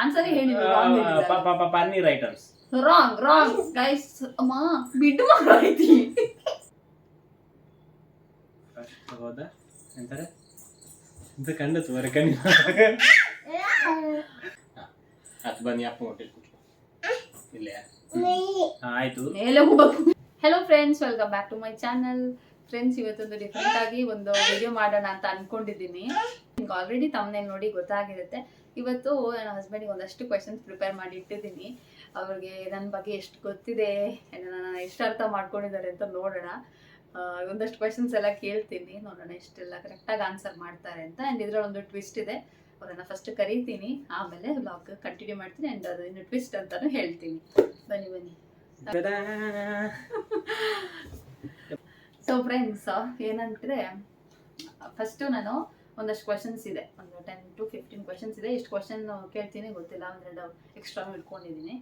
Answer ಹೇಳಿದ್ರು paneer items wrong wrong guys ಅಮ್ಮ ಬಿಡ್ಡು ಮಕ್ಕಳೈತಿ ಹೌದಾ? ಎಂತಾರೆ? ಎಂತ ಕಂಡತು ವರೆ ಕಣ್ಣಿ. ಅದು ಬನ್ನಿ ಅಪ್ಪ ಹೊಟ್ಟೆಲಿ ಕೂತ್ಕೊ ಇಲ್ಲೇ? ಹಾ, ಆಯ್ತು. ಮೇಲೆ ಹೋಗ್ಬೇಕು hello friends welcome back to my channel friends ಇವತ್ತೊಂದು ಡಿಫ್ರೆಂಟ್ ಆಗಿ ಒಂದು ವಿಡಿಯೋ ಮಾಡೋಣ ಅಂತ ಅನ್ಕೊಂಡಿದ್ದೀನಿ. ನಿಮ್ಗೆ ಆಲ್ರೆಡಿ ತಮ್ಮನೇ ನೋಡಿ ಗೊತ್ತಾಗಿರುತ್ತೆ. ಇವತ್ತು ನನ್ನ ಹಸ್ಬೆಂಡಿಗೆ ಒಂದಷ್ಟು ಕ್ವೆಶನ್ಸ್ ಪ್ರಿಪೇರ್ ಮಾಡಿ ಇಟ್ಟಿದ್ದೀನಿ. ಅವ್ರಿಗೆ ನನ್ನ ಬಗ್ಗೆ ಎಷ್ಟು ಗೊತ್ತಿದೆ ನನ್ನ ಎಷ್ಟು ಅರ್ಥ ಮಾಡ್ಕೊಂಡಿದ್ದಾರೆ ಅಂತ ನೋಡೋಣ. ಒಂದಷ್ಟು ಕ್ವೆಶನ್ಸ್ ಎಲ್ಲ ಕೇಳ್ತೀನಿ. ನೋಡೋಣ ಎಷ್ಟೆಲ್ಲ ಕರೆಕ್ಟಾಗಿ ಆನ್ಸರ್ ಮಾಡ್ತಾರೆ ಅಂತ. ಆ್ಯಂಡ್ ಇದರಲ್ಲಿ ಒಂದು ಟ್ವಿಸ್ಟ್ ಇದೆ. ಅವರನ್ನು ಫಸ್ಟ್ ಕರಿತೀನಿ. ಆಮೇಲೆ ಬ್ಲಾಗ್ ಕಂಟಿನ್ಯೂ ಮಾಡ್ತೀನಿ ಆ್ಯಂಡ್ ಅದು ಇನ್ನು ಟ್ವಿಸ್ಟ್ ಅಂತಾನು ಹೇಳ್ತೀನಿ. ಬನ್ನಿ ಬನ್ನಿ! ಸೊ ಫ್ರೆಂಡ್ಸ್ ಏನಂದ್ರೆ ಫಸ್ಟು ನಾನು ಒಂದಷ್ಟು ಕ್ವಶನ್ಸ್ ಇದೆ. ಒಂದು ಟೆನ್ ಟು ಫಿಫ್ಟೀನ್ ಕ್ವಶನ್ಸ್ ಇದೆ. ಎಷ್ಟು ಕ್ವಶನ್ ಕೇಳ್ತೀನಿ ಗೊತ್ತಿಲ್ಲ ಒಂದೆರಡು ಎಕ್ಸ್ಟ್ರಾ ಇಟ್ಕೊಂಡಿದ್ದೀನಿ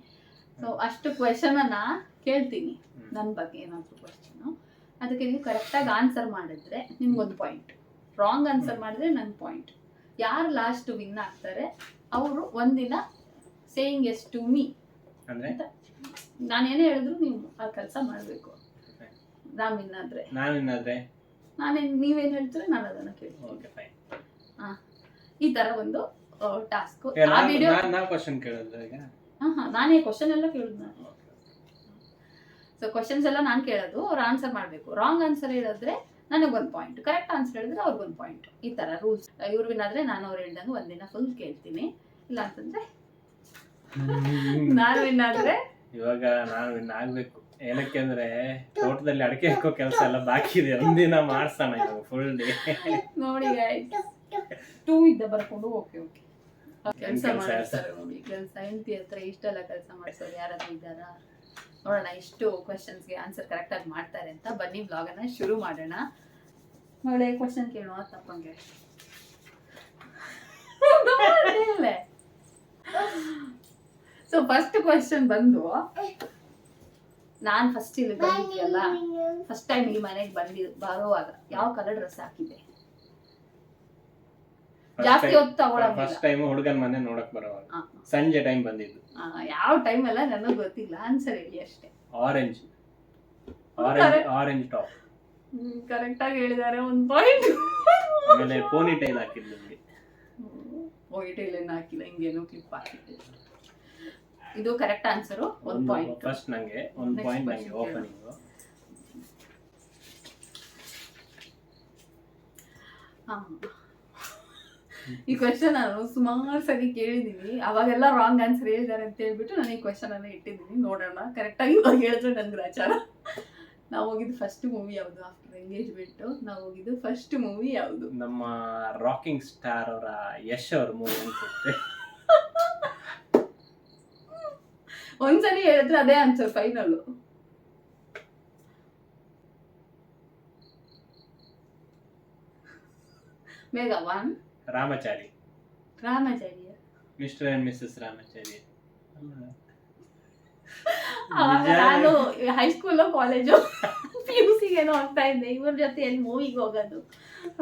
ಸೊ ಅಷ್ಟು ಕ್ವಶನನ್ನು ಕೇಳ್ತೀನಿ. ನನ್ನ ಬಗ್ಗೆ ಏನಾದರೂ ಕ್ವಶನು ಅದಕ್ಕೆ ನೀವು ಕರೆಕ್ಟಾಗಿ ಆನ್ಸರ್ ಮಾಡಿದ್ರೆ ನಿಮ್ಗೊಂದು ಪಾಯಿಂಟ್ ರಾಂಗ್ ಆನ್ಸರ್ ಮಾಡಿದ್ರೆ ನನ್ನ ಪಾಯಿಂಟ್ ಯಾರು ಲಾಸ್ಟ್ ವಿನ್ ಆಗ್ತಾರೆ ಅವರು ಒಂದಿನ ಸೇಯಿಂಗ್ ಎಸ್ ಟು ಮೀ ಅಂದ್ರೆ? ಅಂತ. ನಾನೇನೇ ಹೇಳಿದ್ರು ನೀವು ಆ ಕೆಲಸ ಮಾಡಬೇಕು. ನಾನು ವಿನ್ ಆದರೆ. ನಾನು ಇನ್ನಾದ್ರೆ ನಾನೇನು ನೀವೇನು ಹೇಳ್ತೀರ ನಾನು ಅದನ್ನು ಕೇಳ್ತೀನಿ. ಈ ತರ ಒಂದು ಟಾಸ್ಕ್ ಆ ವಿಡಿಯೋ ನಾನೇ ಕ್ವಶನ್ ಎಲ್ಲ ಕೇಳುದು ನಾನು. ಸೊ ಕ್ವಶನ್ಸ್ ಎಲ್ಲ ನಾನು ಕೇಳೋದು ಅವ್ರು ಆನ್ಸರ್ ಮಾಡಬೇಕು. ರಾಂಗ್ ಆನ್ಸರ್ ಹೇಳಿದ್ರೆ ನನಗೊಂದು ಪಾಯಿಂಟ್ ಕರೆಕ್ಟ್ ಆನ್ಸರ್ ಹೇಳಿದ್ರೆ ಅವ್ರಿಗೊಂದು ಪಾಯಿಂಟ್ ಈ ತರ ರೂಲ್ಸ್ ಇವ್ರಿಗಿನಾದ್ರೆ ನಾನು ಅವ್ರು ಹೇಳ್ದಂಗೆ ಒಂದಿನ ಫುಲ್ ಕೇಳ್ತೀನಿ. ಇಲ್ಲ ಅಂತಂದ್ರೆ ನಾನು ವಿನ್ ಆದ್ರೆ ಇವಾಗ ನಾನು ವಿನ್ ಆಗ್ಬೇಕು. ಏನಕ್ಕೆ ಅಂದ್ರೆ ತೋಟದಲ್ಲಿ ಅಡಕೆ ಹಾಕೋ ಕೆಲಸ ಎಲ್ಲ ಬಾಕಿ ಇದೆ. ಒಂದಿನ ಮಾಡ್ಸೋಣ ಇವಾಗ ಫುಲ್ ಡೇ ನೋಡಿ ಟೂ ಇದ್ದ ಬರ್ಕೊಂಡು ಓಕೆ ಓಕೆ. ಕೆಲಸ ಮಾಡ್ತಾರೆ ಕೆಲಸ ಹೆಂಡತಿ ಹತ್ರ ಇಷ್ಟೆಲ್ಲ ಕೆಲಸ ಮಾಡಿಸೋರು ಯಾರಾದ್ರೂ ಇದ್ದಾರಾ? ನೋಡೋಣ ಇಷ್ಟು ಕ್ವಶನ್ಸ್ಗೆ ಆನ್ಸರ್ ಕರೆಕ್ಟಾಗಿ ಮಾಡ್ತಾರೆ ಅಂತ ಬನ್ನಿ ಬ್ಲಾಗನ್ನ ಶುರು ಮಾಡೋಣ. ಒಳ್ಳೆ ಕ್ವಶನ್ ಕೇಳುವ ತಪ್ಪಂಗೆ. ಸೊ ಫಸ್ಟ್ ಕ್ವಶನ್ ಬಂದು ನಾನು ಫಸ್ಟ್ ಇಲ್ಲಿ ಬಂದಿದ್ಯಲ್ಲ ಫಸ್ಟ್ ಟೈಮ್ ಈ ಮನೆಗೆ ಬಂದಿ ಬರುವಾಗ ಯಾವ ಕಲರ್ ಡ್ರೆಸ್ ಹಾಕಿದ್ದೆ? ಜಾಸ್ತಿ ಹೊತ್ತು ತಗೊಳಂಗಿಲ್ಲ. ಫಸ್ಟ್ ಟೈಮ್ ಹುಡುಗನ ಮನೆ ನೋಡಕ್ ಬರೋವಾಗ. ಆ, ಸಂಜೆ ಟೈಮ್ ಬಂದಿದ್ದು. ಆ, ಯಾವ ಟೈಮ್ ಎಲ್ಲ ನನಗೆ ಗೊತ್ತಿಲ್ಲ. ಆನ್ಸರ್ ಹೇಳಿ ಅಷ್ಟೇ. Orange. Orange orange top correct ಆಗಿ ಹೇಳಿದ್ದಾರೆ ಒಂದು ಪಾಯಿಂಟ್ ಆಮೇಲೆ ಪೋನಿ ಟೈಲ್ ಹಾಕಿದ್ಲು ನಿಮ್ಗೆ ವೈಟ್ ಏನು ಹಾಕಿಲ್ಲ ಹಿಂಗೇನೋ ಕ್ಲಿಪ್ ಹಾಕಿದ್ದೆ ಇದು ಕರೆಕ್ಟ್ ಆನ್ಸರು ಒಂದು ಪಾಯಿಂಟ್ ಫಸ್ಟ್ ನಂಗೆ ಒಂದು Next ಪಾಯಿಂಟ್ ನಂಗೆ ಓಪನಿಂಗ್ ಕೇಳು. ಓಪನಿಂಗ್ ಈ ಕ್ವೆಶನ್ ನಾನು ಸುಮಾರು ಸರಿ ಕೇಳಿದೀನಿ. ಅವಾಗೆಲ್ಲ ರಾಂಗ್ ಆನ್ಸರ್ ಹೇಳಿದ್ದಾರೆ ಅಂತ ಹೇಳ್ಬಿಟ್ಟು ನಾನು ಈ ಕ್ವೆಶನ್ ಅನ್ನ ಇಟ್ಟಿದ್ದೀನಿ ನೋಡೋಣ. ಕರೆಕ್ಟಾಗಿ ಇವಾಗ ಹೇಳಿದ್ರೆ ನನ್ಗೆ ಗ್ರಾಚಾರ. ನಾವು ಹೋಗಿದ್ದು ಫಸ್ಟ್ ಮೂವಿ ಯಾವುದು ಆಫ್ಟರ್ ಎಂಗೇಜ್ಮೆಂಟ್ ನಾವು ಹೋಗಿದ್ದು ಫಸ್ಟ್ ಮೂವಿ ಯಾವುದು? ನಮ್ಮ ರಾಕಿಂಗ್ ಸ್ಟಾರ್ ಅವರ ಯಶ್ ಅವ್ರ ಮೂವಿ ಅನ್ಸುತ್ತೆ. ಒಂದ್ಸರಿ ಹೇಳಿದ್ರೆ ಅದೇ ಆನ್ಸರ್ ಫೈನಲ್ ಬೇಗ one Ramachari. Ramacharya? Mister and Mrs Ramachari. ಅವಾಗ ನಿಜ? ನಾನು ಹೈಸ್ಕೂಲು ಕಾಲೇಜು ಪಿ ಯು ಏನೋ ಹೋಗ್ತಾ ಇದ್ದೆ. ಇವ್ರ ಜೊತೆ ಎಲ್ಲಿ ಮೂವಿಗೆ ಹೋಗೋದು?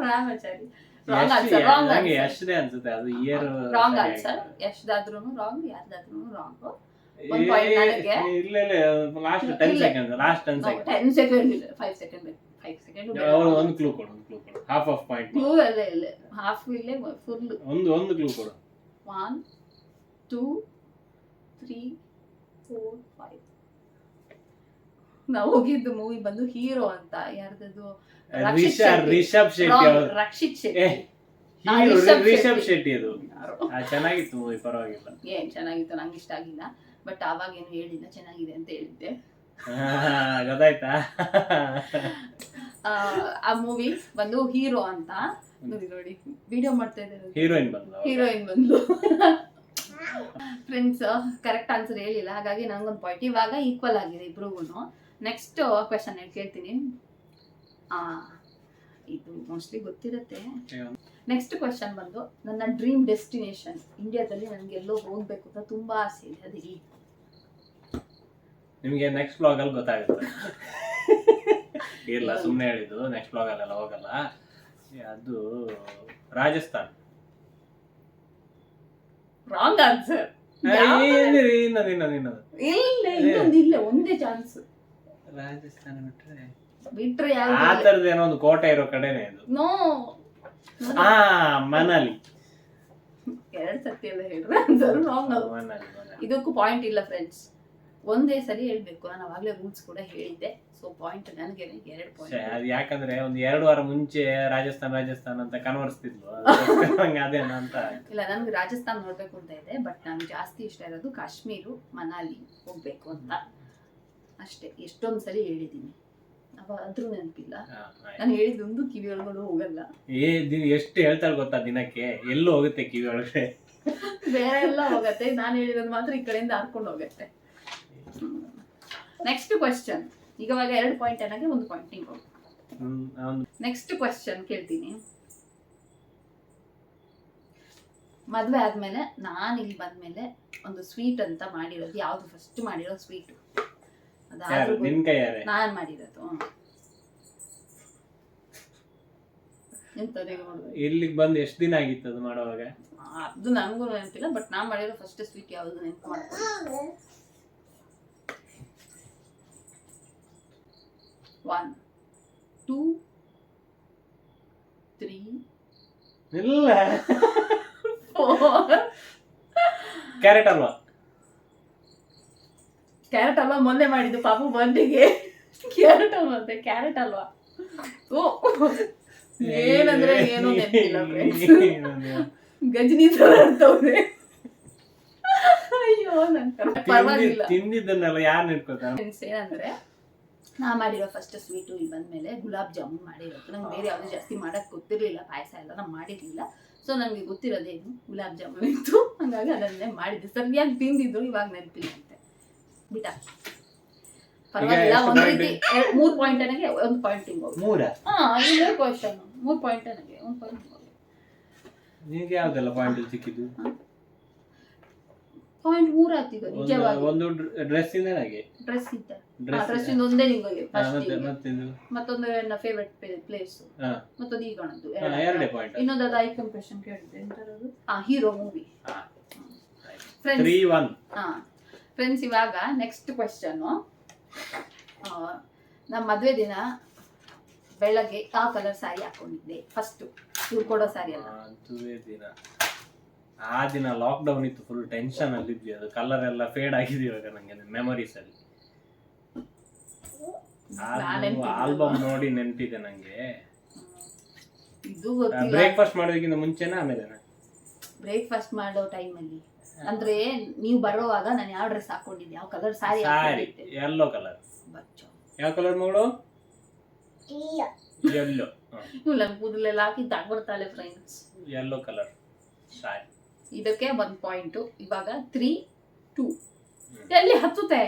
ರಾಮಾಚಾರಿ. ರಾಂಗ್ ಆನ್ಸರ್ ರಾಂಗ್ ನಂಗೆ ಆನ್ಸರ್ ಯಶ್ದೇ ಅನ್ಸುತ್ತೆ. ಅದು ಇಯರ್ ರಾಂಗ್ ಆನ್ಸರ್ ಎಷ್ಟಾದ್ರೂ ರಾಂಗ್ ಯಾರ್ದಾದ್ರೂ ರಾಂಗ್ ಒಂದ್ point ನನಗೆ. ಇಲ್ಲ ಇಲ್ಲ ಲಾಸ್ಟ್ ಟೆನ್ ಇಲ್ಲ. Second last ten second ten second five second ಬೇಕು. ಫೈವ್ ಸೆಕೆಂಡ್ ಒಂದು ಕ್ಲೂ ಕೊಡು ಒಂದು ಕ್ಲೂ ಕೊಡು. ಹಾಫ್ ಆಫ್ ಪಾಯಿಂಟ್ ಕ್ಲೂ ಎಲ್ಲ ಇಲ್ಲ ಹಾಫ್ ಇಲ್ಲೇ ಫುಲ್ ಒಂದು ಒಂದು ಕ್ಲೂ ಕೊಡು. One two three four five ನಾವು ಹೋಗಿದ್ದು ಮೂವಿ ಬಂದು ಹೀರೋ ಅಂತ ಯಾರ್ದದು? ರಕ್ಷಿತ್ ರಿಷಬ್ ಶೆಟ್ಟಿ. ರಕ್ಷಿತ್ ಶೆಟ್ಟಿ. ರಿಷಬ್ ಶೆಟ್ಟಿ. ಅದು. ಚೆನ್ನಾಗಿತ್ತು ಮೂವಿ ಪರವಾಗಿಲ್ಲ. ಏನ್ ಚೆನ್ನಾಗಿತ್ತು ನಂಗೆ ಇಷ್ಟ ಆಗಿಲ್ಲ. ಬಟ್ ಅವಾಗ ಏನು ಹೇಳಿಲ್ಲ ಚೆನ್ನಾಗಿದೆ ಅಂತ ಹೇಳಿದ್ದೆ. ಗೊತ್ತಾಯ್ತಾ? ಆ, ಮೂವಿ ಬಂದು ಹೀರೋ ಅಂತ. ನೋಡಿ ನೋಡಿ ವಿಡಿಯೋ ಮಾಡ್ತಾ ಇದ್ದಾರೆ? ಹೀರೋಯಿನ್ ಬಂದ್ಲು ಹೀರೋಯಿನ್ ಬಂದು ಫ್ರೆಂಡ್ಸ್ ಕರೆಕ್ಟ್ ಆನ್ಸರ್ ಹೇಳಿಲ್ಲ. ಹಾಗಾಗಿ ನಂಗೊಂದು ಪಾಯಿಂಟ್ ಇವಾಗ ಈಕ್ವಲ್ ಆಗಿದೆ ಇಬ್ರಿಗೂ ನೆಕ್ಸ್ಟ್ ಕ್ವೆಶನ್ ಕೇಳ್ತೀನಿ. ಆ, ಇದು ಮೋಸ್ಟ್ಲಿ ಗೊತ್ತಿರುತ್ತೆ. ನೆಕ್ಸ್ಟ್ ಕ್ವೆಶನ್ ಬಂದು ನನ್ನ ಡ್ರೀಮ್ ಡೆಸ್ಟಿನೇಷನ್ ಇಂಡಿಯಾದಲ್ಲಿ ನನಗೆ ಎಲ್ಲೋ ಹೋಗ್ಬೇಕು ಅಂತ ತುಂಬಾ ಆಸೆ ಇದೆ. ಅದೇ ನಿಮ್ಗೆ ನೆಕ್ಸ್ಟ್ ಬ್ಲಾಗ್ ಅಲ್ಲಿ ಗೊತ್ತಾಗುತ್ತೆ. ಇಲ್ಲ ಸುಮ್ಮನೆ ಹೇಳಿದ್ದು ನೆಕ್ಸ್ಟ್ ಬ್ಲಾಗ್ ಅಲ್ಲೆಲ್ಲ ಹೋಗಲ್ಲ. ಅದು ರಾಜಸ್ಥಾನ್. ರಾಂಗ್ ಆನ್ಸರ್ ಇನ್ನೊಂದು ಇನ್ನೊಂದು ಇನ್ನೊಂದು ಇಲ್ಲ ಇನ್ನೊಂದು ಇಲ್ಲ ಒಂದೇ ಚಾನ್ಸ್ ರಾಜಸ್ಥಾನ ಬಿಟ್ರೆ? ಬಿಟ್ರೆ ಆ ತರದ ಏನೋ ಒಂದು ಕೋಟೆ ಇರೋ ಕಡೆನೇ ಅದು. ನೋ ಆ ಮನಾಲಿ. ಎರಡ್ ಸತಿ ಅಂತ ಹೇಳಿದ್ರೆ ಆನ್ಸರ್ ರಾಂಗ್ ಮನಾಲಿ ಇದಕ್ಕೂ ಪಾಯಿಂಟ್ ಇಲ್ಲ ಫ್ರೆಂಡ್ಸ್ ಒಂದೇ ಸರಿ ಹೇಳ್ಬೇಕು. ನಾನು ಅವಾಗಲೇ ರೂಲ್ಸ್ ಕೂಡ ಹೇಳಿದ್ದೆ. ಸೊ ಪಾಯಿಂಟ್ ನನಗೆ ಎರಡು ಪಾಯಿಂಟ್ ಅದು ಯಾಕಂದ್ರೆ ಒಂದು ಎರಡು ವಾರ ಮುಂಚೆ ರಾಜಸ್ಥಾನ್ ರಾಜಸ್ಥಾನ್ ಅಂತ ಕನ್ವರ್ಸ್ತಿದ್ಲು ಅದೇನ ಅಂತ. ಇಲ್ಲ ನನ್ಗೆ ರಾಜಸ್ಥಾನ್ ನೋಡ್ಬೇಕು ಅಂತ ಇದೆ. ಬಟ್ ನನಗೆ ಜಾಸ್ತಿ ಇಷ್ಟ ಇರೋದು ಕಾಶ್ಮೀರು ಮನಾಲಿ ಹೋಗ್ಬೇಕು ಅಂತ. ಅಷ್ಟೇ ಎಷ್ಟೊಂದು ಸರಿ ಹೇಳಿದ್ದೀನಿ. ಅದ್ರೂ ನೆನಪಿಲ್ಲ. ನಾನು ಹೇಳಿದ್ದೊಂದು ಕಿವಿ ಒಳಗಡೆ ಹೋಗಲ್ಲ. ಏ ಎಷ್ಟು ಹೇಳ್ತಾಳೆ ಗೊತ್ತಾ ದಿನಕ್ಕೆ? ಎಲ್ಲೂ ಹೋಗುತ್ತೆ ಕಿವಿ ಒಳಗಡೆ? ಬೇರೆ ಎಲ್ಲ ಹೋಗತ್ತೆ. ನಾನು ಹೇಳಿರೋದು ಮಾತ್ರ ಈ ಕಡೆಯಿಂದ ಹಾರ್ಕೊಂಡು ಹೋಗತ್ತೆ. ನೆಕ್ಸ್ಟ್ ಕ್ವಶನ್ ಈಗ ಎರಡು ಪಾಯಿಂಟ್ ಏನಾಗಿ ಒಂದು ಪಾಯಿಂಟ್ ನೀವು ನೆಕ್ಸ್ಟ್ ಕ್ವಶನ್ ಕೇಳ್ತೀನಿ. ಮದುವೆ ಆದ್ಮೇಲೆ ನಾನು ಇಲ್ಲಿ ಬಂದ್ಮೇಲೆ ಒಂದು ಸ್ವೀಟ್ ಅಂತ ಮಾಡಿರೋದು ಯಾವ್ದು ಫಸ್ಟ್ ಮಾಡಿರೋ ಸ್ವೀಟ್ ನಿನ್ ಮಾಡಿರೋದು. ಇಲ್ಲಿಗೆ ಬಂದು ಎಷ್ಟು ದಿನ ಆಗಿತ್ತು ಅದು ಮಾಡುವಾಗ? ಅದು ನನಗೂ ನೆನಪಿಲ್ಲ ಬಟ್ ನಾನು ಮಾಡಿರೋ ಫಸ್ಟ್ ಸ್ವೀಟ್ ಯಾವುದು ನೆನಪು ಮಾಡ್ತೀನಿ ಒನ್ ಟೂ ತ್ರೀ ಇಲ್ಲ. ಫೋರ್ ಕ್ಯಾರೆಟ್ ಅಲ್ವಾ? ಕ್ಯಾರೆಟ್ ಅಲ್ವಾ? ಮೊನ್ನೆ ಮಾಡಿದ್ದು ಪಾಪು ಬಂದಿಗೆ. ಕ್ಯಾರೆಟ್ ಅಲ್ವಾ ಅಂತ? ಕ್ಯಾರೆಟ್ ಅಲ್ವಾ? ಓ. ಏನಂದ್ರೆ ಏನು ನೆನಪಿಲ್ಲ ಗಜನಿ ತರ ಅಯ್ಯೋ ನನ್. ಪರವಾಗಿಲ್ಲ. ತಿಂದಿದ್ದನ್ನೆಲ್ಲ ಯಾರು ನೆನ್ಕೋತಾರ ಏನಂದ್ರೆ ನಾ ಮಾಡಿರೋ ಫಸ್ಟ್ ಸ್ವೀಟು ಇಲ್ಲಿ ಬಂದ್ಮೇಲೆ ಗುಲಾಬ್ ಜಾಮೂನ್ ಮಾಡಿರೋದು. ನಂಗೆ ಬೇರೆ ಯಾವುದು ಜಾಸ್ತಿ ಮಾಡೋಕ್ಕೆ ಗೊತ್ತಿರಲಿಲ್ಲ ಪಾಯಸ ಎಲ್ಲ ನಾನು ಮಾಡಿರಲಿಲ್ಲ. ಸೊ ನನಗೆ ಗೊತ್ತಿರೋದೇನು? ಗುಲಾಬ್ ಜಾಮೂನ್ ಇತ್ತು. ಹಂಗಾಗಿ ಅದನ್ನೇ ಮಾಡಿದ್ದೆ. ಸರಿಯಾಗಿ ತಿಂದಿದ್ರು ಇವಾಗ ನೆನಪಿಲ್ಲ ಅಂತೆ. ಬಿಟ್ಟ ಪರವಾಗಿಲ್ಲ ಒಂದು ರೀತಿ ಮೂರು ಪಾಯಿಂಟ್ ನನಗೆ ಒಂದು ಪಾಯಿಂಟ್ ಹಿಂಗ್ ಮೂರು? ಹಾಂ ಇದು ಕ್ವಶನ್ ಮೂರು ಪಾಯಿಂಟ್ ನನಗೆ ಒಂದು ಪಾಯಿಂಟ್ ನಿಮಗೆ ಯಾವುದೆಲ್ಲ ಪಾಯಿಂಟ್ ಸಿಕ್ಕಿದ್ದು? ಪಾಯಿಂಟ್ ಮೂರ್ ಒಂದು ನಿಜವಾಗಿ. ಒಂದು ಡ್ರೆಸ್ ಇಂದ ಹಾಗೆ? ಡ್ರೆಸ್ ಇದ್ದ ಡ್ರೆಸ್ ಇಂದ. ಒಂದೇ ನಿಂಗೆ ಫಸ್ಟ್ ಮತ್ತೊಂದು ನನ್ನ ಫೇವ್ರೆಟ್ ಪ್ಲೇಸ್. ಮತ್ತೊಂದು ಈಗ ಕಾಣದ್ದು ಎರಡೇ ಪಾಯಿಂಟ್. ಇನ್ನೊಂದು ಅದು ಐ ಕಂಪ್ರೆಷನ್ ಕೇಳಿದ್ದೆ ಎಂತರದು? ಹಾ ಹೀರೋ ಮೂವಿ ಹಾ. ಫ್ರೆಂಡ್ಸ್ ತ್ರೀ ಒನ್ ಹಾ. ಫ್ರೆಂಡ್ಸ್ ಇವಾಗ ನೆಕ್ಸ್ಟ್ ಕ್ವೆಶ್ಚನ್ ನಮ್ಮ ಮದುವೆ ದಿನ ಬೆಳಗ್ಗೆ ಆ ಕಲರ್ ಸಾರಿ ಹಾಕೊಂಡಿದ್ದೆ. ಫಸ್ಟ್ ಇವ್ರು ಕೊಡೋ ಸ್ಯಾರಿ ಅಲ್ಲ. ಮದುವೆ ದಿನ. ಆ ದಿನ ಲಾಕ್ ಡೌನ್ ಇತ್ತು ಫುಲ್ ಟೆನ್ಷನ್ ಅಲ್ಲಿ ಇದ್ವಿ. ಅದು ಕಲರ್ ಎಲ್ಲ ಫೇಡ್ ಆಗಿದೆ ಇವಾಗ ನಂಗೆ ಮೆಮೊರೀಸ್ ಅಲ್ಲಿ. ಆಲ್ಬಮ್ ನೋಡಿ ನೆನಪಿದೆ ನಂಗೆ. ಬ್ರೇಕ್ಫಾಸ್ಟ್ ಮಾಡೋದಕ್ಕಿಂತ ಮುಂಚೆನ ಆಮೇಲೆ ಬ್ರೇಕ್ಫಾಸ್ಟ್ ಮಾಡೋ ಅಲ್ಲಿ. ಅಂದ್ರೆ ನೀವು ಬರೋವಾಗ ನಾನು ಯಾವ ಡ್ರೆಸ್ ಹಾಕೊಂಡಿದ್ದೆ? ಯಾವ ಕಲರ್ ಸಾರಿ ಸಾರಿ ಎಲ್ಲೋ ಯೆಲ್ಲೋ ಕಲರ್ ಬಚ್ಚು. ಯಾವ ಕಲರ್ ಮಗಳು? ಯೆಲ್ಲೋ ಇವ್ಲ ಕೂದಲೆಲ್ಲ ಹಾಕಿ ಬರ್ತಾಳೆ ಫ್ರೆಂಡ್ಸ್ ಯೆಲ್ಲೋ ಕಲರ್ ಸಾರಿ ಇದಕ್ಕೆ ಒಂದ್ ಪಾಯಿಂಟ್ ಇವಾಗ ತ್ರೀ ಟೂ ಎಲ್ಲಿ ಹತ್ತುತ್ತೆ.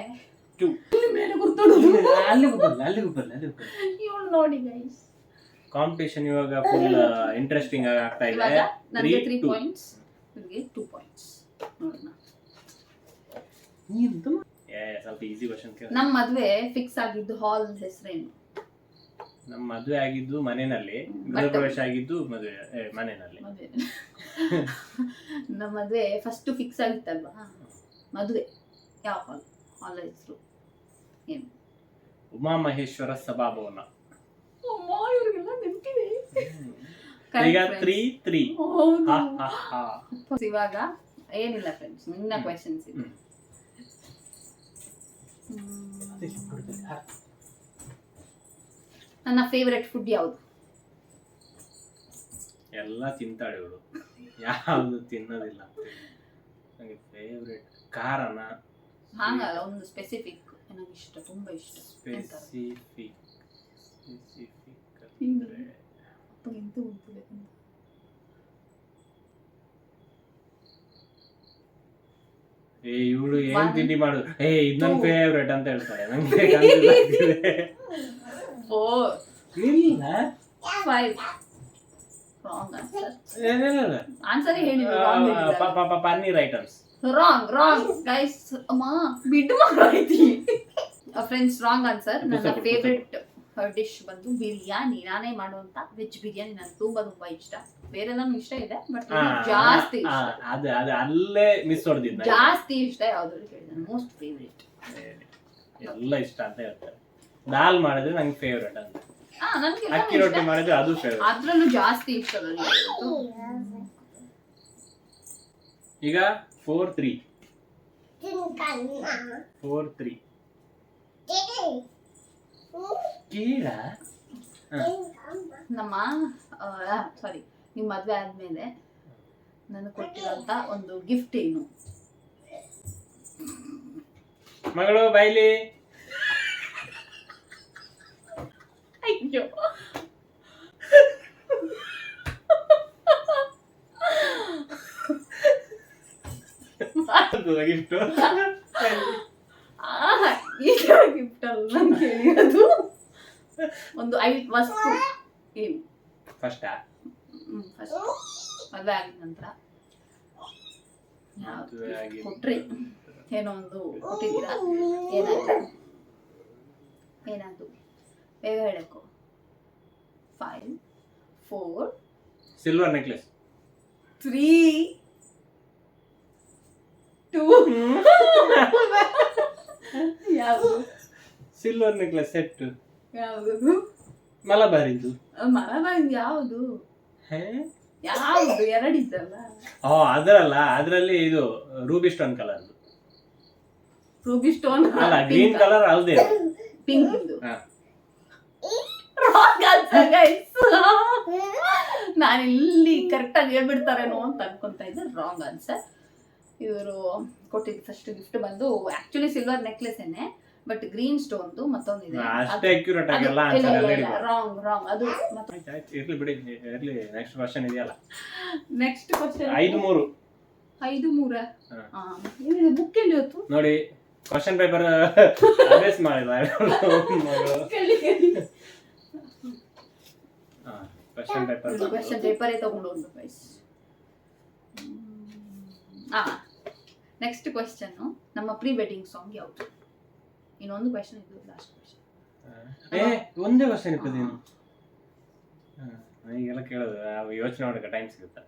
ಇಲ್ಲಿ ಮೇಲೆ ಕೂತ್ಕೊಳ್ಳೋದು ಅಲ್ಲಿ ಬರಲ್ಲ ಅಲ್ಲಿ ಬರಲ್ಲ ಅಲ್ಲಿ ಇವಳು ನೋಡಿ ಗೈಸ್ ಕಾಂಪಿಟೇಷನ್ ಇವಾಗ ಫುಲ್ ಇಂಟ್ರೆಸ್ಟಿಂಗ್ ಆಗಿ ಆಗ್ತಾ ಇದೆ. ನನಗೆ Three, ತ್ರೀ two. ಪಾಯಿಂಟ್ಸ್ ನನಗೆ ಟೂ ಪಾಯಿಂಟ್ಸ್ ನೋಡೋಣ. ಏ ಸ್ವಲ್ಪ ಈಸಿ ಕ್ವಶನ್ ಕೇಳ. ನಮ್ಮ ಮದುವೆ ಫಿಕ್ಸ್ ಆಗಿದ್ದು ಹಾಲ್ ಹೆಸರೇನು? ನಮ್ಮ ಮದುವೆ ಆಗಿದ್ದು ಮನೆಯಲ್ಲಿ ಗೃಹ ಪ್ರವೇಶ ಆಗಿದ್ದು ಮದುವೆ ಏ, ಮನೆಯಲ್ಲಿ. ಮದ್ವೆ ನಮ್ಮ ಮದುವೆ ಫಸ್ಟು ಫಿಕ್ಸ್ ಆಗಿತ್ತಲ್ವಾ? ಮದುವೆ. ಯಾವ ಹಾಲ್ ಹಾಲ್ ಹೆಸರು ಏನು? ಉಮಾ ಮಹೇಶ್ವರ ಸಭಾಭವನ. ಅಮ್ಮ, ಇವ್ರಿಗೆಲ್ಲ ನೆನ್ಪಿದೆ. ಈಗ ತ್ರೀ. ಇವಾಗ ಏನಿಲ್ಲ ಫ್ರೆಂಡ್ಸ್ ನಿನ್ನ. ಕ್ವೆಶನ್ಸ್ ಇದೆ. ನನ್ನ ಫೇವ್ರೆಟ್ ಫುಡ್ ಯಾವುದು? ಎಲ್ಲ ತಿಂತಾಳೆ ಇವಳು. ಯಾವುದು ತಿನ್ನೋದಿಲ್ಲ ನನಗೆ ಫೇವ್ರೆಟ್ ಕಾರಣ ಹಾಗಲ್ಲ ಒಂದು ಸ್ಪೆಸಿಫಿಕ್ ನನಗೆ ಇಷ್ಟ ತುಂಬಾ ಇಷ್ಟ. ಸ್ಪೆಸಿಫಿಕ್ ಸ್ಪೆಸಿಫಿಕ್ ಏ ಇವಳು ಏನ್ ತಿಂಡಿ ಮಾಡುದು? ಏ ಇದ್ ಫೇವ್ರೇಟ್ ಅಂತ ಹೇಳ್ತಾರೆ. ನಂಗೆ ಇಲ್ಲ. Five. Answer. ಆನ್ಸರ್ Answer ಏ ಹೇಳಿದ್ರು ಆ, wrong ಪ- ಹೇಳಿದ್ದಾರೆ. ಪ- ಪ- paneer items wrong wrong guys ಅಮ್ಮ ಬಿಡು ಮಾರೈತಿ ಫ್ರೆಂಡ್ಸ್ ರಾಂಗ್ ಆನ್ಸರ್ ನನ್ನ ಫೇವ್ರೆಟ್ ಡಿಶ್ ಬಂದು ಬಿರಿಯಾನಿ. ನಾನೇ ಮಾಡುವಂತ ವೆಜ್ ಬಿರಿಯಾನಿ ನನಗೆ ತುಂಬಾ ತುಂಬಾ ಇಷ್ಟ. ಬೇರೆಲ್ಲಾನು ಇಷ್ಟ ಇದೆ ಬಟ್ ಜಾಸ್ತಿ ಇಷ್ಟ. ಅಲ್ಲೇ ಮಿಸ್ ಹೊಡೆದಿದ್ದ. ಜಾಸ್ತಿ ಇಷ್ಟ ಯಾವ್ದು ಹೇಳಿದ್ರೆ ಮೋಸ್ಟ್ ಫೇವ್ರೆಟ್ ಎಲ್ಲ ಇಷ್ಟ ಅಂತ ಹೇಳ್ತಾರೆ. ದಾಲ್ ಮಾಡಿದ್ರೆ ನಂಗೆ ಫೇವ್ರೆಟ್ ಅಂತ. ಅಕ್ಕಿ ರೊಟ್ಟಿ ಮಾಡಿದ್ರೆ ಅದು ಫೇವ್ರೇಟ್ ಅದ್ರಲ್ಲೂ ಜಾಸ್ತಿ ಇಷ್ಟ ನನಗೆ ಈಗ ಫೋರ್ ತ್ರೀ ಫೋರ್ ತ್ರೀ ಕೀಳ ನಮ್ಮ ಸಾರಿ ನಿಮ್ಮ ಮದ್ವೆ ಆದ್ಮೇಲೆ ನನಗೆ ಕೊಟ್ಟಿರೋಂತ ಒಂದು ಗಿಫ್ಟ್ ಏನು? ಮಗಳು ಬೈಲಿ. ಅಯ್ಯೋ ಗಿಫ್ಟ್ ಈ ಗಿಫ್ಟ್ ಅಲ್ಲ ನಾನು ಕೇಳಿರೋದು ಒಂದು ಐ ವಸ್ತು. ಏನು ಫಸ್ಟ್ ಫಸ್ಟ್ ಮದುವೆ ಆಗಿದ ನಂತರ. ಕೊಟ್ರಿ? ಏನೋ ಒಂದು ಕೊಟ್ಟಿದ್ದೀರಾ? ಏನಾಯ್ತು ಏನಾಯ್ತು ಬೇಗ ಹೇಳಕ್ಕೋ. Five four silver necklace three two ಯಾವುದು? ಸಿಲ್ವರ್ ನೆಕ್ಲೆಸ್ ಸೆಟ್ ಯಾವುದು? ಮಲಬಾರಿದು. ಮಲಬಾರಿದು ಯಾವುದು? ಹೇ? ಯಾವುದು? ಎರಡಿದ್ದಲ್ಲ. ಓ ಅದರಲ್ಲ ಅದರಲ್ಲಿ ಇದು ruby stone colour ruby stone ಅಲ್ಲ ಗ್ರೀನ್ ಕಲರ್ ಅಲ್ಲದೆ ಪಿಂಕ್ ಇದು ಹಾ. ಆನ್ಸರ್ ಗೈಸ್ ನಾನು ಇಲ್ಲಿ ಕರೆಕ್ಟಾಗಿ ಹೇಳ್ಬಿಡ್ತಾರೇನೋ ಅಂತ ಅನ್ಕೊಂತ ಇದ್ದೆ. ರಾಂಗ್ ಆನ್ಸರ್ ಇವರು ಕೊಟ್ಟಿದ್ದು ಫಸ್ಟ್ ಗಿಫ್ಟ್ ಬಂದು ಆಕ್ಚುಲಿ ಸಿಲ್ವರ್ ನೆಕ್ಲೆಸ್ ಏನೆ ಬಟ್ ಗ್ರೀನ್ ಸ್ಟೋನ್ದು ಮತ್ತೊಂದಿದೆ ಅಷ್ಟೇ ಅಕ್ಯುರೇಟ್ ಆಗಿಲ್ಲ ರಾಂಗ್ ರಾಂಗ್ ಅದು ಇರ್ಲಿ ಬಿಡಿ ಇರ್ಲಿ. ನೆಕ್ಸ್ಟ್ ಕ್ವಶನ್ ಇದೆಯಲ್ಲ. ನೆಕ್ಸ್ಟ್ ಕ್ವಶನ್ ಐದು ಮೂರು. ಐದು ಮೂರ. ಹಾ. ಬುಕ್ ಎಲ್ಲಿ ಹೊತ್ತು ನೋಡಿ ಕ್ವಶನ್ ಪೇಪರ್ ಅಭ್ಯಾಸ ಮಾಡಿಲ್ಲ. ಕ್ವಶನ್ ಪೇಪರ್ ಕ್ವಶನ್ ಪೇಪರೇ ತಗೊಂಡು ಹೋಗ್ದು ಗೈಸ್ ಆ ನೆಕ್ಸ್ಟ್ ಕ್ವಶನ್ ನಮ್ಮ ಪ್ರೀ ವೆಡ್ಡಿಂಗ್ ಸಾಂಗ್ ಯಾವುದು ಇನ್ನೊಂದು ಕ್ವಶನ್ ಇದು ಲಾಸ್ಟ್ ಕ್ವಶನ್ ಏ ಒಂದೇ ಕ್ವಶನ್ ಇತ್ತು ನೀನು ಈಗೆಲ್ಲ ಕೇಳೋದು ಯೋಚನೆ ಮಾಡೋಕೆ ಟೈಮ್ ಸಿಗುತ್ತೆ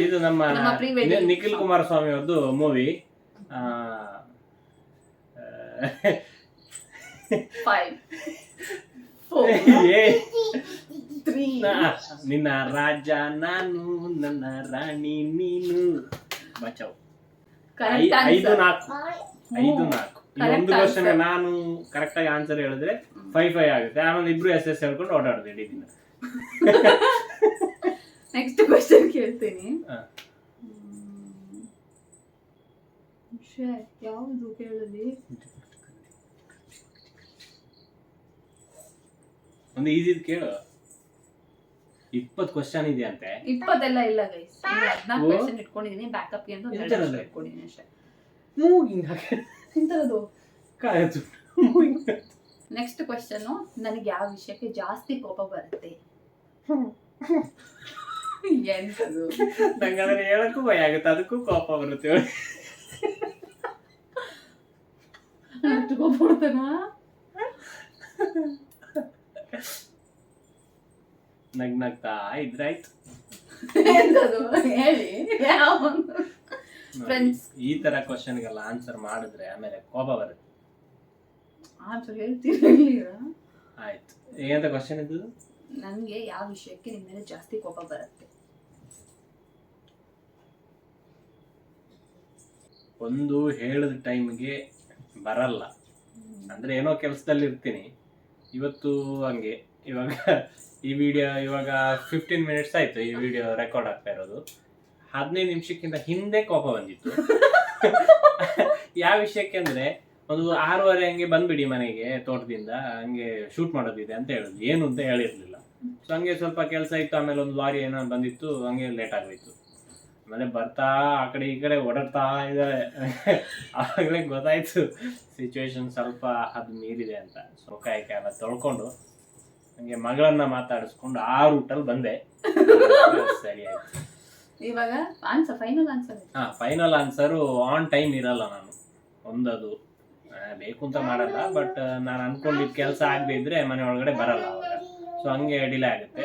ಇದು ನಮ್ಮ ನಮ್ಮ pre-wedding ನಿ- ನಿಖಿಲ್ ಕುಮಾರಸ್ವಾಮಿ ಅವ್ರದ್ದು ಮೂವಿ ಫೈವ್ ಫೋರ್ ತ್ರೀ. ನಿನ್ನ ರಾಜ ನಾನು ನನ್ನ ರಾಣಿ ನೀನು. ಬಚಾವ್. ಐ ಐದು ಆನ್ಸರ್ ನಾಲ್ಕು ಐದು ನಾಲ್ಕು. ಈ Correct ಒಂದು ಕ್ವಶನ್ answer. ನಾನು ಕರೆಕ್ಟ್ ಆಗಿ ಆನ್ಸರ್ ಹೇಳಿದ್ರೆ ಫೈವ್ ಫೈವ್ ಆಗುತ್ತೆ. ಆಮೇಲೆ ಇಬ್ರು ಎಸ್ ಎಸ್ ಹೇಳ್ಕೊಂಡು ಓಡಾಡ್ತೀನಿ ಇಡೀ ದಿನ. ನೆಕ್ಸ್ಟ್ ಕ್ವಶನ್ ಕೇಳ್ತೀನಿ. ಹಾ. ಹ್ಮ್. ಶ್ಶೇ, ಯಾವುದು ಕೇಳಲಿ? ಒಂದು ಈಸಿ ಕೇಳು. ಇಪ್ಪತ್ತು ಕ್ವಶನ್ ಇದೆಯಂತೆ ಇಪ್ಪತ್ತೆಲ್ಲ ಇಲ್ಲ ಗೈಸ್ ಹದಿನಾಲ್ಕು. ಕ್ವಶನ್ ಇಟ್ಕೊಂಡಿದೀನಿ ಬ್ಯಾಕಪ್ಗೆ ಅಂತ ಒಂದು ಎರಡು ಎಂತರದ್ದು? question ಇಟ್ಕೊಂಡಿದೀನಿ ಅಷ್ಟೇ. ಮೂಗಿಂಗ್ ಇಂಥದ್ದು ಕಾಯತು ನೆಕ್ಸ್ಟ್ ಕ್ವಶನ್ ನನಗೆ ಯಾವ ವಿಷಯಕ್ಕೆ ಜಾಸ್ತಿ ಕೋಪ ಬರುತ್ತೆ? ಎಂತದು ನಂಗೆ ಅದನ್ನ ಹೇಳಕ್ಕೂ ಭಯ ಆಗುತ್ತೆ ಅದಕ್ಕೂ ಕೋಪ ಬರುತ್ತೆ. ಅಷ್ಟು ಕೋಪ ಬರ್ತೇನ ನಗ್ ನಗ್ತಾ ಇದ್ರಾಯ್ತು ಎಂತದು? ಹೇಳಿ. ಯಾವ ನೋಡಿ, ಈ ತರ ಕ್ವಶನ್ಗೆಲ್ಲ ಆನ್ಸರ್ ಮಾಡಿದ್ರೆ ಆಮೇಲೆ ಕೋಪ ಬರುತ್ತೆ. ಆನ್ಸರ್ ಹೇಳ್ತೀರಾ ಆಯ್ತು. ಏನಂತ ಕ್ವಶನ್ ಇದ್ದು? ನನಗೆ ಯಾವ ವಿಷಯಕ್ಕೆ ನಿಮ್ಮ ಮೇಲೆ ಜಾಸ್ತಿ ಕೋಪ ಬರುತ್ತೆ? ಒಂದು ಹೇಳಿದ ಟೈಮ್ಗೆ ಬರಲ್ಲ. ಅಂದ್ರೆ ಏನೋ ಕೆಲಸದಲ್ಲಿ ಇರ್ತೀನಿ. ಇವತ್ತು ಹಂಗೆ. ಇವಾಗ ಈ ವಿಡಿಯೋ ಇವಾಗ ಫಿಫ್ಟೀನ್ ಮಿನಿಟ್ಸ್ ಆಯ್ತು ಈ ವಿಡಿಯೋ ರೆಕಾರ್ಡ್ ಆಗ್ತಾ ಇರೋದು. ಹದಿನೈದು ನಿಮಿಷಕ್ಕಿಂತ ಹಿಂದೆ ಕೋಪ ಬಂದಿತ್ತು. ಯಾವ ವಿಷಯಕ್ಕೆ ಅಂದ್ರೆ ಒಂದು ಆರೂವರೆ ಹಂಗೆ ಬಂದ್ಬಿಡಿ ಮನೆಗೆ ತೋಟದಿಂದ ಹಂಗೆ ಶೂಟ್ ಮಾಡೋದಿದೆ ಅಂತ ಹೇಳಿದ್ವಿ ಏನು ಅಂತ ಹೇಳಿರ್ಲಿಲ್ಲ. ಸೊ ಹಂಗೆ ಸ್ವಲ್ಪ ಕೆಲಸ ಇತ್ತು ಆಮೇಲೆ ಒಂದು ಲಾರಿ ಏನೋ ಬಂದಿತ್ತು ಹಂಗೆ ಲೇಟ್ ಆಗೋಯ್ತು. ಆಮೇಲೆ ಬರ್ತಾ ಆ ಕಡೆ ಈ ಕಡೆ ಓಡಾಡ್ತಾ ಇದ್ದಾರೆ. ಆವಾಗಲೇ ಗೊತ್ತಾಯ್ತು ಸಿಚುವೇಶನ್ ಸ್ವಲ್ಪ ಅದು ಮೀರಿದೆ ಅಂತ. ಸೊ ಕಾಯಿ ಎಲ್ಲ ತೊಳ್ಕೊಂಡು ಹಂಗೆ ಮಗಳನ್ನ ಮಾತಾಡಿಸ್ಕೊಂಡು ಆ ರೂಟಲ್ಲಿ ಬಂದೆ. ಸರಿ ಆಯ್ತು. ಇವಾಗ ಆನ್ಸರ್ ಫೈನಲ್ ಆನ್ಸರ್ ಹಾ ಫೈನಲ್ ಆನ್ಸರು ಆನ್ ಟೈಮ್ ಇರಲ್ಲ ನಾನು. ಒಂದದು. ಬೇಕು ಅಂತ ಮಾಡಲ್ಲ ಬಟ್ ನಾನು ಅನ್ಕೊಂಡಿದ್ದ ಕೆಲಸ ಆಗದೆ ಇದ್ರೆ ಮನೆ ಒಳಗಡೆ ಬರಲ್ಲ ಅವಾಗ. ಸೊ ಹಂಗೆ ಡಿಲೇ ಆಗುತ್ತೆ.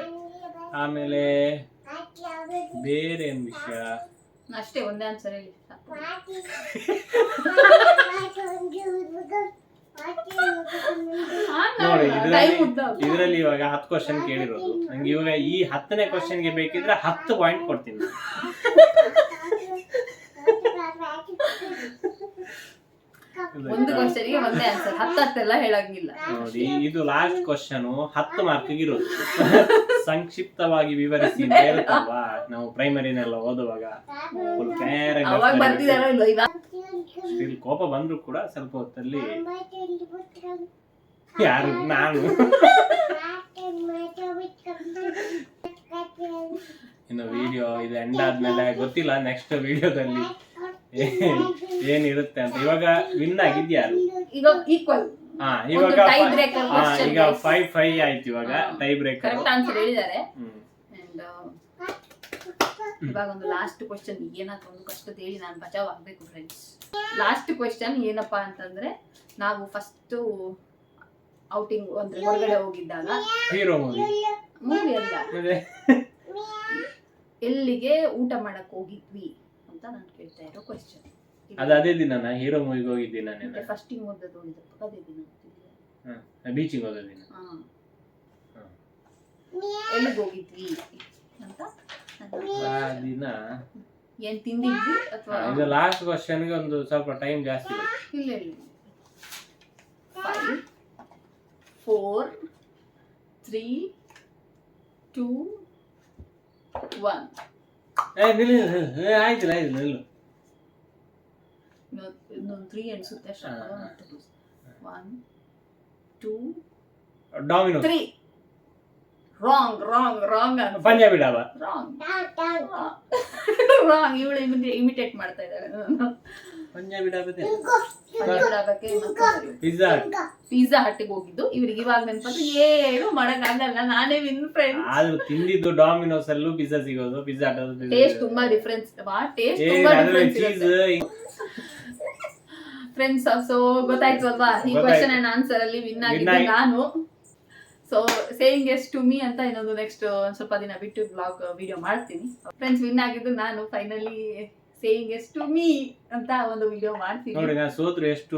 ಆಮೇಲೆ ಬೇರೆ ಏನ್ ವಿಷಯ? ಅಷ್ಟೇ ಒಂದೇ ಆನ್ಸರ್ ಹೇಳಿ. ನೋಡಿ ಇದರಲ್ಲಿ. ಇದರಲ್ಲಿ ಇವಾಗ ಹತ್ತು ಕ್ವಶನ್ ಕೇಳಿರೋದು. ನಂಗೆ ಇವಾಗ ಈ ಹತ್ತನೇ ಕ್ವಶನ್ಗೆ ಬೇಕಿದ್ರೆ ಹತ್ತು ಪಾಯಿಂಟ್ ಕೊಡ್ತೀನಿ. ಒಂದು ಕ್ವಶನ್ಗೆ ಒಂದೇ ಆನ್ಸರ್ ಹತ್ತತ್ತೆಲ್ಲ ಹೇಳಂಗಿಲ್ಲ. ನೋಡಿ ಇದು ಲಾಸ್ಟ್ ಕ್ವಶನ್ ಹತ್ತು ಮಾರ್ಕ್ ಇರೋದು. ಸಂಕ್ಷಿಪ್ತವಾಗಿ ವಿವರಿಸಿ ಹೇಳ್ತಲ್ವಾ? ನಾವು ಪ್ರೈಮರಿನೆಲ್ಲ ಓದುವಾಗ. ಫುಲ್ ಬರ್ತಿದಾರೋ ಇವಾಗ ಸ್ಟಿಲ್ ಕೋಪ ಬಂದ್ರು ಕೂಡ ಸ್ವಲ್ಪ ಹೊತ್ತಲ್ಲಿ ಯಾರು? ನಾನು. ಇನ್ನು ವಿಡಿಯೋ ಇದು ಎಂಡ್ ಆದ್ಮೇಲೆ ಗೊತ್ತಿಲ್ಲ ನೆಕ್ಸ್ಟ್ ವಿಡಿಯೋದಲ್ಲಿ ಏನಿರುತ್ತೆ ಅಂತ. ಇವಾಗ ವಿನ್ ಆಗಿದ್ಯಾರು? ಈಗ ಈಕ್ವಲ್ ಹಾ ಇವಾಗ ಈಗ ಫೈವ್ ಫೈವ್ ಆಯ್ತು ಇವಾಗ. ಟೈ ಬ್ರೇಕರ್ ಕರೆಕ್ಟ್ ಆನ್ಸರ್ ಹೇಳಿದ್ದಾರೆ. ಇವಾಗ ಒಂದು ಲಾಸ್ಟ್ ಕ್ವಶನ್ ಏನಾದ್ರು ಒಂದು ಕಷ್ಟ ಹೇಳಿ ನಾನು ಬಚಾವ್ ಆಗ್ಬೇಕು ಫ್ರೆಂಡ್ಸ್ ಲಾಸ್ಟ್ ಕ್ವಶನ್ ಏನಪ್ಪಾ ಅಂತಂದ್ರೆ ನಾವು ಫಸ್ಟ್ ಔಟಿಂಗ್ ಅಂದ್ರೆ ಹೊರಗಡೆ ಹೋಗಿದ್ದಾಗ ಹೀರೋ ಮೂವಿ ಮೂವಿ ಅಲ್ಲ ಎಲ್ಲಿಗೆ ಊಟ ಮಾಡಕ್ ಹೋಗಿದ್ವಿ ಅಂತ ನಾನು ಕೇಳ್ತಾ ಇರೋ ಕ್ವಶನ್ ಅದು ಅದೇ ದಿನ ಹೀರೋ ಮೂವಿಗೆ ಹೋಗಿದ್ದೀನಿ ನಾನು ಫಸ್ಟಿಂಗ್ ಹೋದದ್ದು ಹೋಗಿದ್ದು ಅದೇ ದಿನ? ಬೀಚಿಗೆ ಹೋದ ದಿನ. ಎಲ್ಲಿಗೆ ಹೋಗಿದ್ವಿ ಅಂತ ಆ ದಿನ ಏನ್ ತಿಂದಿದ್ವಿ ಅಥವಾ? ಇದು ಲಾಸ್ಟ್ ಕ್ವಶನ್ಗೆ ಒಂದು ಸ್ವಲ್ಪ ಟೈಮ್ ಜಾಸ್ತಿ. ಇಲ್ಲ ಇಲ್ಲ five four three two one ಏ ನಿಲ್ಲು, ನಿಲ್ಲು, ಏ, ಆಯ್ತಿಲ್ಲ ಆಯ್ತು ನಿಲ್ಲು. ಇನ್ನೊಂದು ತ್ರೀ ಅನ್ಸುತ್ತೆ. One two domino three wrong wrong wrong Punjabi dhaba wrong wrong ಇವಳು ಇಮಿಟೇಟ್ ಮಾಡ್ತಾ ಇದ್ದಾಳೆ. ಪಂಜಾಬಿ ಡಾಬಾ ಪಿಜ್ಜಾ ಪಿಜ್ಜಾ ಹಟ್ಟಿಗೆ ಹೋಗಿದ್ದು. ಇವ್ರಿಗೆ ಇವಾಗ ನೆನಪಂದ್ರೆ ಏನು ಮಾಡಕ್ಕಾಗಲ್ಲ. ನಾನೇ ವಿನ್ ಫ್ರೆಂಡ್ ಆದ್ರೂ ತಿಂದಿದ್ದು ಡಾಮಿನೋಸ್ ಅಲ್ಲೂ ಪಿಜ್ಜಾ ಸಿಗೋದು. ಪಿಜ್ಜಾ ಟೇಸ್ಟ್ ತುಂಬಾ ಡಿಫ್ರೆನ್ಸ್ ಟೇಸ್ಟ್ ತುಂಬಾ ಡಿಫ್ರೆನ್ಸ್ ಫ್ರೆಂಡ್ಸ್ ಸೊ ಗೊತ್ತಾಯ್ತು ಅಲ್ವಾ? ಈ. ಕ್ವಶನ್ ಅಂಡ್ ಆನ್ಸರ್ ಅಲ್ಲಿ ವಿನ್ ಆಗಿದ್ದೆ ನಾನು so saying yes to me ಅಂತ ಇನ್ನೊಂದು ನೆಕ್ಸ್ಟ್ ಒಂದ್ ಸ್ವಲ್ಪ ದಿನ ಬಿಟ್ಟು ಬ್ಲಾಗ್ ವಿಡಿಯೋ ಮಾಡ್ತೀನಿ. ಫ್ರೆಂಡ್ಸ್ ವಿನ್ ಆಗಿದ್ದು ನಾನು finally saying yes to me ಅಂತ ಒಂದು ವಿಡಿಯೋ ಮಾಡ್ತೀನಿ. ನೋಡಿ ನಾನು ಸೋತ್ರು ಎಷ್ಟು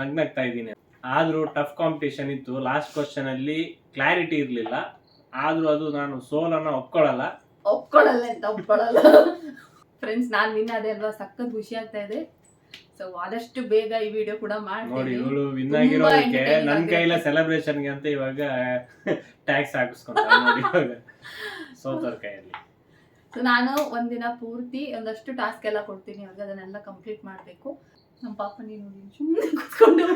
ನಗ್ನಗ್ತಾ ಇದ್ದೀನಿ. ಆದ್ರೂ ಟಫ್ ಕಾಂಪಿಟೇಷನ್ ಇತ್ತು. ಲಾಸ್ಟ್ ಕ್ವಶನ್ ಅಲ್ಲಿ ಕ್ಲಾರಿಟಿ ಇರ್ಲಿಲ್ಲ. ಆದ್ರೂ ಅದು ನಾನು ಸೋಲನ್ನ ಒಪ್ಕೊಳ್ಳಲ್ಲ. ಒಪ್ಕೊಳ್ಳಲ್ಲ ಅಂತ ಒಪ್ಕೊಳ್ಳಲ್ಲ. ಫ್ರೆಂಡ್ಸ್ ನಾನ್ ವಿನ್ ಅದೇ ಅಲ್ವಾ? ಸಖತ್ ಖುಷಿ ಆಗ್ತಾ ಇದೆ. ಸೊ ಆದಷ್ಟು ಬೇಗ ಈ ವಿಡಿಯೋ ಕೂಡ ನೋಡಿ ಮಾಡ್ತೀನಿ ಇವಳು ವಿನ್ ತುಂಬಾ ಆಗಿರೋದಕ್ಕೆ entertaining ಕೈಲ ಸೆಲೆಬ್ರೇಷನ್ಗೆ ಅಂತ ಇವಾಗ ಟ್ಯಾಕ್ಸ್ ಹಾಕಿಸ್ಕೊಂತಾರೆ ನೋಡಿ ಇವಾಗ. ಸೋತವ್ರ ಕೈಯಲ್ಲಿ ಸೊ ನಾನು ಒಂದಿನ ಪೂರ್ತಿ ಒಂದಷ್ಟು ಟಾಸ್ಕ್ ಎಲ್ಲ ಕೊಡ್ತೀನಿ. ಅವ್ರಿಗೆ ಅದನ್ನೆಲ್ಲ ಕಂಪ್ಲೀಟ್ ಮಾಡಬೇಕು. ನಮ್ಮ ಪಾಪ ನೀನು ಸುಮ್ಮನೆ ಕೂತ್ಕೊಂಡು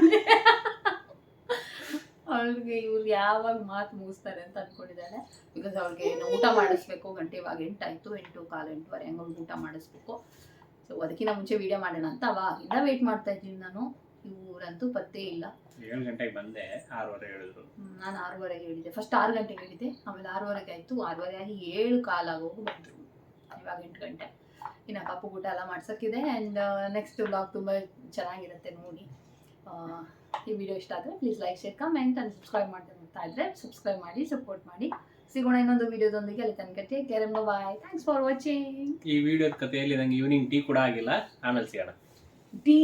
ಅವಳಿಗೆ ಇವ್ರು ಯಾವಾಗ ಮಾತು ಮುಗಿಸ್ತಾರೆ ಅಂತ ಅಂದ್ಕೊಂಡಿದ್ದಾರೆ ಬಿಕಾಸ್ ಅವ್ಳಿಗೆ ಊಟ ಮಾಡಿಸ್ಬೇಕು. ಗಂಟೆ ಇವಾಗ ಎಂಟಾಯ್ತು. ಎಂಟು ಕಾಲು ಎಂಟುವರೆ ಹಂಗೆ ಊಟ ಮಾಡಿಸ್ಬೇಕು. ಸೊ ಅದಕ್ಕಿಂತ ಮುಂಚೆ ವಿಡಿಯೋ ಮಾಡೋಣ ಅಂತ ಅವಾಗಿಂದ ವೇಟ್ ಮಾಡ್ತಾ ಇದ್ದೀನಿ ನಾನು. ಇವರಂತೂ ಪತ್ತೆ ಇಲ್ಲ. ಏಳು ಗಂಟೆಗೆ ಬಂದೆ ಆರೂವರೆ ಹೇಳಿದ್ರು. ನಾನು ಆರೂವರೆಗೆ ಹೇಳಿದ್ದೆ. ಫಸ್ಟ್ ಆರು ಗಂಟೆಗೆ ಹೇಳಿದ್ದೆ. ಆಮೇಲೆ ಆರೂವರೆಗೆ ಆಯಿತು. ಆರೂವರೆ ಆಗಿ ಏಳು ಕಾಲಾಗೋಗು ಬಂದರು ಇವಾಗ ಎಂಟು ಗಂಟೆ. ಇನ್ನು ಪಾಪು ಊಟ ಎಲ್ಲ ಮಾಡ್ಸೋಕ್ಕಿದೆ. ಆ್ಯಂಡ್ ನೆಕ್ಸ್ಟ್ ವ್ಲಾಗ್ ತುಂಬ ಚೆನ್ನಾಗಿರುತ್ತೆ ನೋಡಿ. ಈ ವಿಡಿಯೋ ಇಷ್ಟ ಆದರೆ please like share comment and subscribe ಮಾಡ್ತಾ ಇದ್ರೆ ಇದ್ದರೆ ಸಬ್ಸ್ಕ್ರೈಬ್ ಮಾಡಿ ಸಪೋರ್ಟ್ ಮಾಡಿ. ಸಿಗೋಣ ಇನ್ನೊಂದು ವಿಡಿಯೋದೊಂದಿಗೆ. ಅಲ್ಲಿ ತನಕ take care bye thanks for watching ಈ ವಿಡಿಯೋದ ಕಥೆಯಲ್ಲಿ ನಂಗೆ ಈವ್ನಿಂಗ್ ಟೀ ಕೂಡ ಆಗಿಲ್ಲ. ಆಮೇಲೆ ಸಿಗೋಣ. ಡಿ